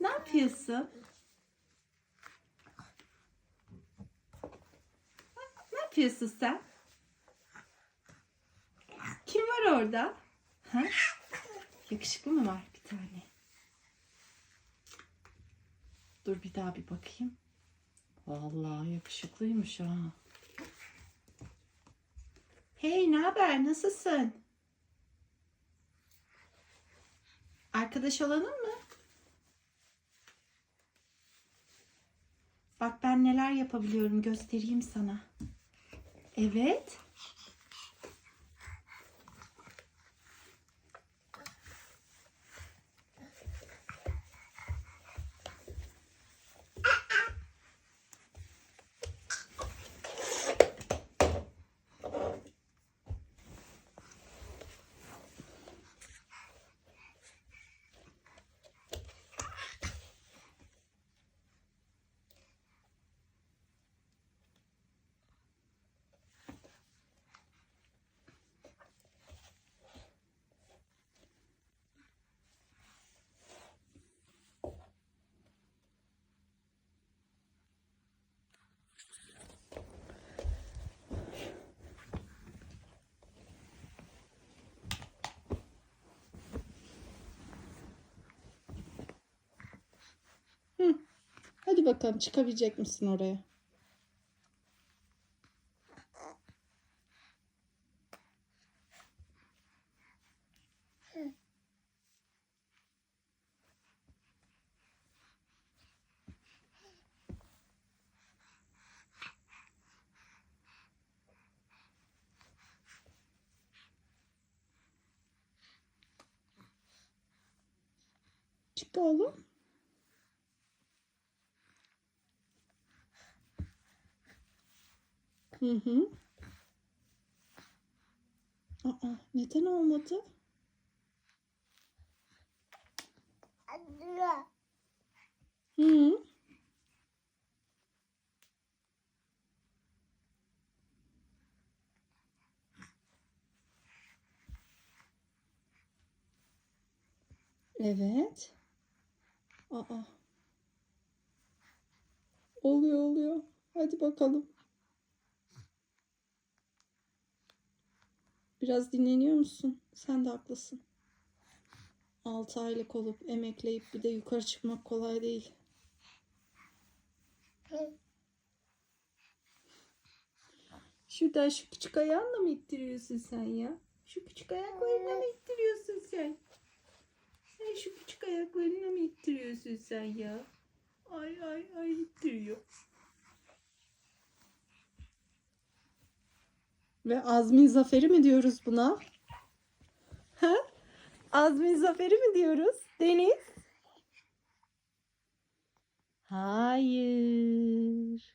Ne yapıyorsun? Ne yapıyorsun sen? Kim var orada? Ha? Yakışıklı mı var bir tane? Dur bir daha bir bakayım. Vallahi yakışıklıymış ha. Hey, ne haber? Nasılsın? Arkadaş olalım mı? Bak ben neler yapabiliyorum göstereyim sana. Evet. Hı. Hadi bakalım çıkabilecek misin oraya? Çık oğlum. Hı hı. Aa, neden olmadı? Hı. Evet. Aa. Oluyor oluyor. Hadi bakalım. Biraz dinleniyor musun? Sen de haklısın. 6 aylık olup emekleyip bir de yukarı çıkmak kolay değil. Şuradan şu küçük ayağınla mı ittiriyorsun sen ya? Şu küçük ayaklarınla mı ittiriyorsun sen? Sen şu küçük ayaklarınla mı ittiriyorsun sen ya? Ay ay ay ittiriyor. Ve Azmin Zaferi mi diyoruz buna? Ha? Azmin Zaferi mi diyoruz? Deniz? Hayır.